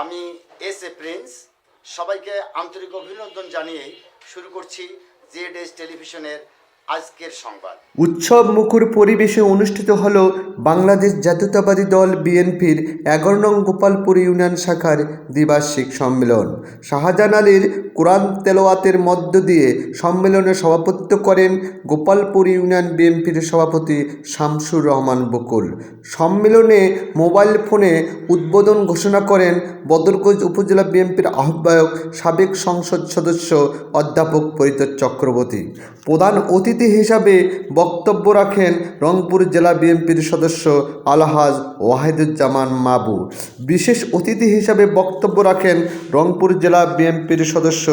আমি S A Prince. সবাইকে আন্তরিক অভিনন্দন জানিয়ে শুরু করছি জেড এস টেলিভিশনের আজকের সংবাদ। উৎসব মুখর পরিবেশে অনুষ্ঠিত হল বাংলাদেশ জাতীয়তাবাদী দল বিএনপির এগারো নং গোপালপুর ইউনিয়ন শাখার দ্বিবার্ষিক সম্মেলন। শাহজাহান আলীর কোরআন তেলোয়াতের মধ্য দিয়ে সম্মেলনে সভাপতিত্ব করেন গোপালপুর ইউনিয়ন বিএনপির সভাপতি শামসুর রহমান বকুল। সম্মেলনে মোবাইল ফোনে উদ্বোধন ঘোষণা করেন বদরগঞ্জ উপজেলা বিএনপির আহ্বায়ক সাবেক সংসদ সদস্য অধ্যাপক পরিতোষ চক্রবর্তী। প্রধান অতিথি হিসাবে বক্তব্য রাখেন রংপুর জেলা বিএনপির সদস্য আলহাজ ওয়াহিদুজ্জামান মাবু। বিশেষ অতিথি হিসাবে বক্তব্য রাখেন রংপুর জেলা বিএনপির সদস্য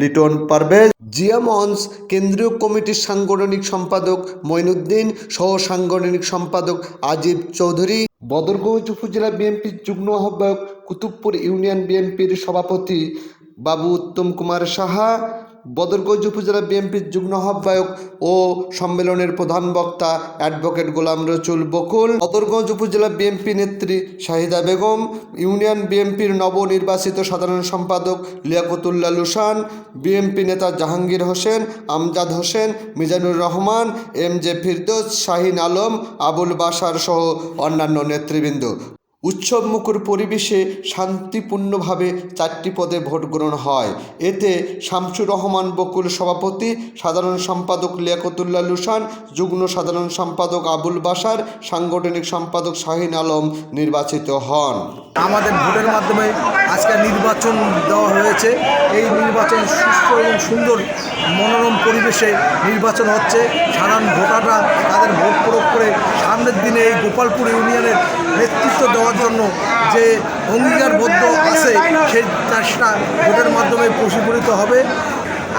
লিটন পারভেজ। জিয়া মঞ্চ কেন্দ্রীয় কমিটির সাংগঠনিক সম্পাদক মঈনুদ্দিন সহ সাংগঠনিক সম্পাদক আজিব চৌধুরী। বদরগঞ্জ উপজেলা বিএনপির যুগ্ম আহ্বায়ক কুতুবপুর ইউনিয়ন বিএনপির সভাপতি বাবু উত্তম কুমার সাহা। বদরগঞ্জ উপজেলা বিএনপির যুগ্ম আহ্বায়ক ও সম্মেলনের প্রধান বক্তা অ্যাডভোকেট গোলাম রচুল বকুল, বদরগঞ্জ উপজেলা বিএনপি নেত্রী শাহিদা বেগম, ইউনিয়ন বিএনপির নবনির্বাচিত সাধারণ সম্পাদক লিয়াকতুল্লাহ লুসান বিএনপি নেতা জাহাঙ্গীর হোসেন, আমজাদ হোসেন, মিজানুর রহমান, এম জে ফিরদোস, শাহিন আলম, আবুল বাসার সহ অন্যান্য নেতৃবৃন্দ। উৎসব মুখর পরিবেশে শান্তিপূর্ণভাবে চারটি পদে ভোট গ্রহণ হয়। এতে শামসুর রহমান বকুল সভাপতি, সাধারণ সম্পাদক লিয়াকতুল্লাহ লুসান যুগ্ম সাধারণ সম্পাদক আবুল বাসার সাংগঠনিক সম্পাদক শাহিন আলম নির্বাচিত হন। আমাদের ভোটের মাধ্যমে আজকে নির্বাচন দেওয়া হয়েছে। এই নির্বাচন সুস্থ এবং সুন্দর মনোরম পরিবেশে নির্বাচন হচ্ছে। সাধারণ ভোটাররা তাদের সামনের দিনে এই গোপালপুর ইউনিয়নের নেতৃত্ব দেওয়ার জন্য যে অঙ্গীকারবদ্ধ আছে সেই চাষটা ভোটের মাধ্যমে প্রতিফলিত হবে।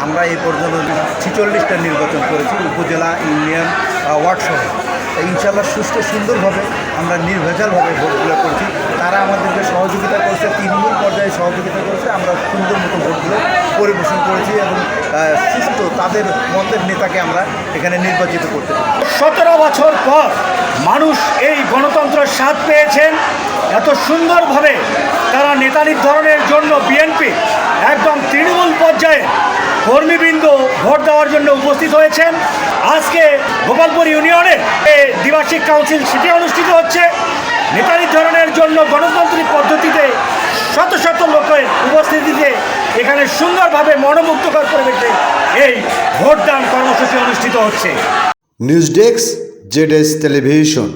আমরা এই পর্যন্ত ছিচল্লিশটা নির্বাচন করেছি উপজেলা ইউনিয়ন আহ, ওয়ার্ড সহ। ইনশাল্লাহ সুষ্ঠু সুন্দরভাবে আমরা নির্ভেজালভাবে ভোটগুলো করছি। তারা আমাদেরকে সহযোগিতা করেছে তৃণমূল পর্যায়ে সহযোগিতা করেছে আমরা সুন্দর মতো ভোটগুলো পরিবেশন করেছি এবং সুষ্ঠু তাদের মতের নেতাকে আমরা এখানে নির্বাচিত করতে সতেরো বছর পর মানুষ এই গণতন্ত্রের স্বাদ পেয়েছেন। এত সুন্দরভাবে তারা নেতা নির্ধারণের জন্য বিএনপি একদম তৃণমূল পর্যায়ে কর্মীবৃন্দ ভোট দেওয়ার জন্য উপস্থিত হয়েছেন। আজকে গোপালপুর ইউনিয়নে দ্বিবার্ষিক কাউন্সিল সিটি অনুষ্ঠিত হচ্ছে। নেতা নির্ধারণের জন্য গণতান্ত্রিক পদ্ধতিতে এখানে সুন্দরভাবে মনোমুগ্ধকর পরিবেশে এই ভোটদান কর্মসূচি অনুষ্ঠিত হচ্ছে। নিউজ ডেস্ক জেডেস টেলিভিশন।